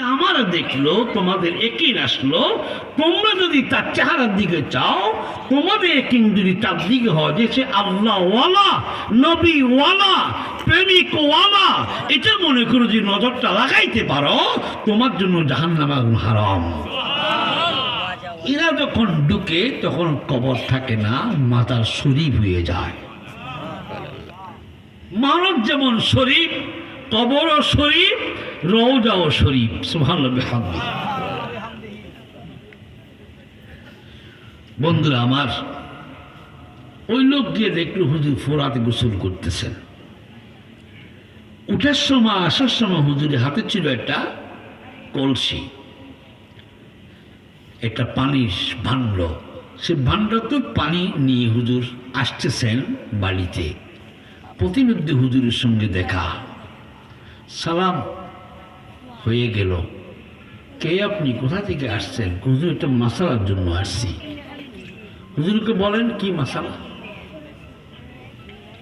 আমার দেখল, তোমাদের একই আসলো তোমরা যদি তার চেহারার দিকে চাও, তোমাদের একিন যদি তার দিকে হয় যে সে আল্লাহ ওয়ালা নবী ওয়ালা প্রেমিক ওয়ালা এটা মনে করো যে নজরটা লাগাইতে পারো, তোমার জন্য জাহান্নাম আগুন হারাম। এরা যখন ঢুকে, তখন কবর থাকে না, মাতার শরীফ হয়ে যায়। মানব যেমন শরীফ, কবরও শরীফ রৌজাও শরীফ সুহান বন্ধুরা আমার, ওই লোক গিয়ে দেখল হুজুর ফোরাতে গোসল করতেছেন। উঠার সময়, আসার সময় হুজুরের হাতে ছিল একটা কলসি। একটা পানির ভাণ্ড। সে ভাণ্ডতে পানি নিয়ে হুজুর আসতেছেন বাড়িতে। প্রতিমধ্যে হুজুরের সঙ্গে দেখা। সালাম। হয়ে গেল। কে আপনি? কোথা থেকে আসছেন? হুজুর, একটা মশালার জন্য আসছি। হুজুরকে বলেন, কি মশালা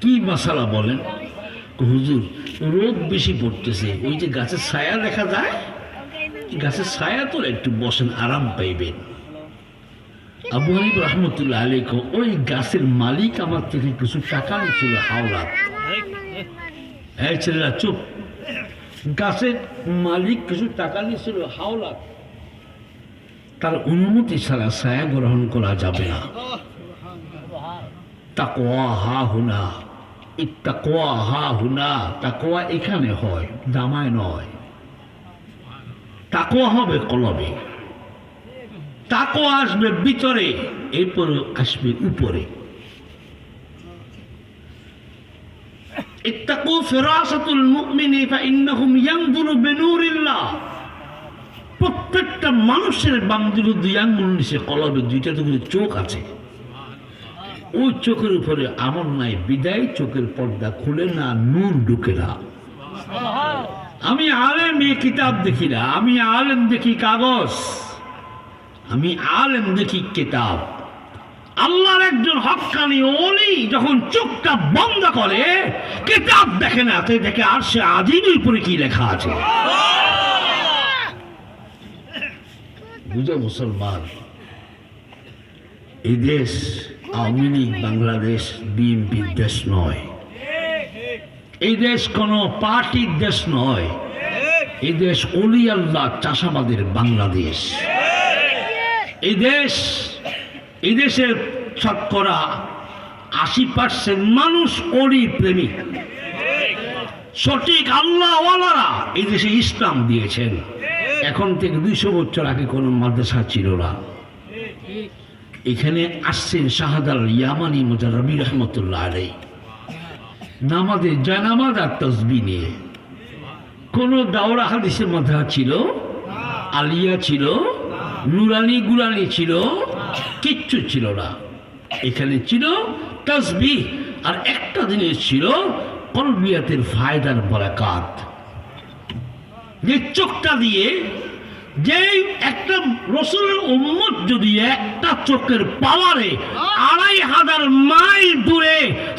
কি মশালা বলেন? হুজুর, রোদ বেশি পড়তেছে। ওই যে গাছের ছায়া দেখা যায়? গাছের ছায়া তো একটু বসেন, আরাম পাইবেন। আবু হানিফ রহমতুল্লাহ আলী ওই গাছের মালিক আমার থেকে কিছু টাকা নিয়েছিল হাওলাত হ্যাঁ ছেলেরা, চুপ। গাছের মালিক কিছু টাকা নিয়েছিল হাওলাত তার অনুমতি ছাড়া ছায়া গ্রহণ করা যাবে না। তাকোয়া হা হুনা ইত্তাকোয়া হা হুনা তাকোয়া এখানে হয়, দামায় নয়। তাকোয়া হবে কলবে। তাকোয়া আসবে ভিতরে এরপর আসবে উপরে। প্রত্যেকটা মানুষের বাম দুটো দুই আঙ্গুল, নিচে কলবে দুইটা দুগুলো চোখ আছে। ওই চোখের উপরে আমার নাই, বিদায় চোখের পর্দা খুলে না, নূর ঢুকে না। আমি আলেম এই কিতাব দেখি না। আমি আলেম দেখি কাগজ। আমি আলেম দেখি কিতাব। আল্লাহর একজন হকানি অলি যখন চোখটা বন্ধ করে, কিতাব দেখে না, তাই দেখে আর সে আজিমের উপরে কি লেখা আছে? বুঝো মুসলমান এই দেশ আওয়ামী লীগ, বাংলাদেশ বিএনপির দেশ নয়। এই দেশ কোনো পার্টির দেশ নয়। এই দেশ অলি আল্লাহ চাষাবাদের বাংলাদেশ। এই দেশ এই দেশের শতকরা আশি পার্সেন্ট মানুষ অলি প্রেমিক সঠিক আল্লাহওয়ালারা এই দেশে ইসলাম দিয়েছেন। এখন থেকে দুইশো বছর আগে কোনো মাদ্রাসা ছিল না। এখানে আসছেন শাহাদাল ইয়ামানি মজা রবি রহমতুল্লাহ আলাই নামাজে জানামাজ আর তসবি নিয়ে। কোনো দাওরা হাদিসের মধ্যে ছিল? আলিয়া ছিল? নুরানি গুরানি ছিল? কিচ্ছু ছিল না। এখানে ছিল তসবি আর একটা জিনিস ছিল কলবিয়াতের ফায়দার বরাকাত। যে চোখটা দিয়ে যে একটা রসুলের উম্মত যদি একটা চোখের পাওয়ারে আড়াই হাজার মাইল দূরে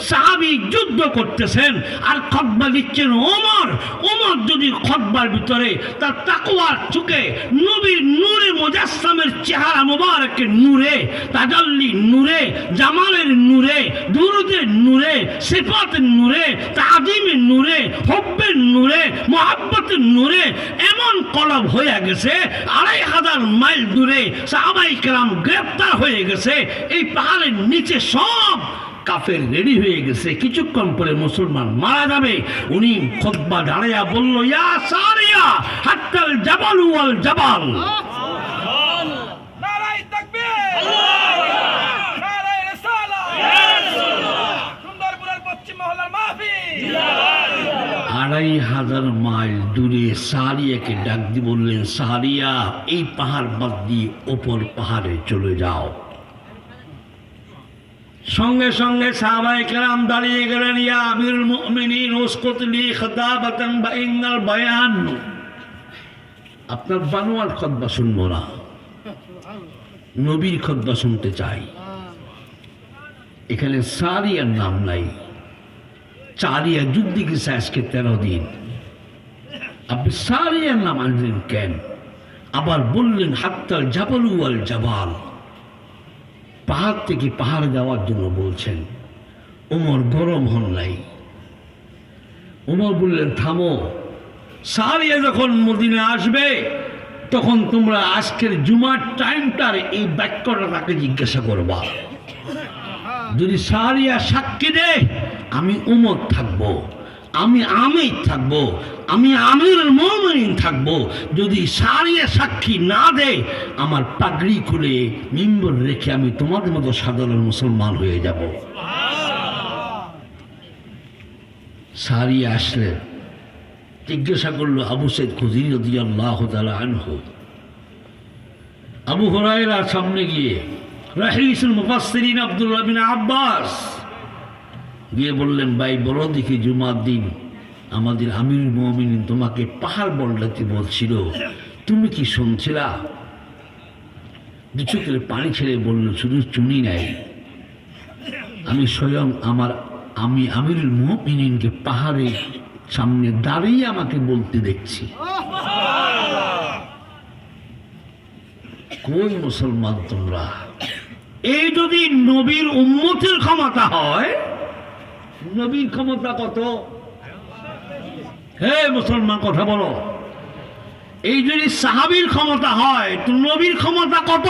সাহাবি যুদ্ধ করতেছেন। আর খতবা দিচ্ছেন ওমর। ওমর যদি খতবার ভিতরে তার তাকুয়ার চোখে নবীর নূরে, মোজাসসামের চেহারা মোবারকের নূরে তাজাল্লি নূরে, জামালের নূরে, দুরুদের নূরে, সিফাতের নূরে, তাজিমের নূরে, হব্বের নূরে, মোহাব্বতের নূরে এমন কলব হয়ে গেছে, আড়াই হাজার মাইল দূরে সাহাবাই কেরাম গ্রেপ্তার হয়ে গেছে, এই পাহাড়ের নিচে সব কাফের রেডি হয়ে গেছে। কিছুক্ষণ পরে মুসলমান মারা যাবে। উনি খোদ্া দাঁড়াইয়া বলল ইয়া সারিয়া হাত্তাল জাবাল ওয়াল জাবাল। আড়াই হাজার মাইল দূরে সাহারিয়াকে ডাক দিয়ে বললেন সাহারিয়া এই পাহাড় বাদ দিয়ে ওপর পাহাড়ে চলে যাও। সঙ্গে সঙ্গে সাহাবাই দাঁড়িয়ে গেলেন, ইয়া আমিরুল মুমিনিন উসকুতলি খতাবাতান বা ইন্নাল বায়ান। আপনার বানোয়ার খতবা শুনব না। নবীর খতবা শুনতে চাই। এখানে সারিয়ার নাম নাই। চারিয়া যুদ্ধ গেছে আজকে তেরো দিন। আপনি সারিয়ার নাম আনলেন কেন? আবার বললেন, হাত্তাল জাবালু আল জাবাল। পাহাড় থেকে পাহাড় যাওয়ার জন্য বলছেন ওমর গরম হন নাই। ওমর বললেন, থামো। সারিয়া যখন মদিনে আসবে, তখন তোমরা আজকের জুমার টাইমটার এই বাক্যটা তাকে জিজ্ঞাসা করবা। যদি সারিয়া সাক্ষী দেয়, আমি উমর থাকব। আমি আমি থাকব, আমি আমির মমিন থাকব। যদি সারিয়া সাক্ষী না দেয়, আমার পাগড়ি খুলে মিম্বর রেখে আমি তোমাদের মতো সাধারণ মুসলমান হয়ে যাব। সারিয়া আসলেন জিজ্ঞাসা করল আবু সৈদ খুদির আল্লাহ আনহু। আবু হরাইরার সামনে গিয়ে, রাহিসুল বিন আব্বাস। গিয়ে বললেন, ভাই বড় দেখি জুমার দিন আমাদের আমির মমিন তোমাকে পাহাড় বলতে বলছিল। তুমি কি শুনছিলা? দু চোখের পানি ছেড়ে বলল, শুধু চুনি নাই। আমি স্বয়ং আমার, আমি আমিরুল মুমিনিনকে পাহাড়ের সামনে দাঁড়িয়ে আমাকে বলতে দেখছি। কই মুসলমান তোমরা? এই যদি নবীর উন্মতির ক্ষমতা হয় নবীর ক্ষমতা কত? হে মুসলমান, কথা বলো। এই যদি সাহাবির ক্ষমতা হয়, তো নবীর ক্ষমতা কত?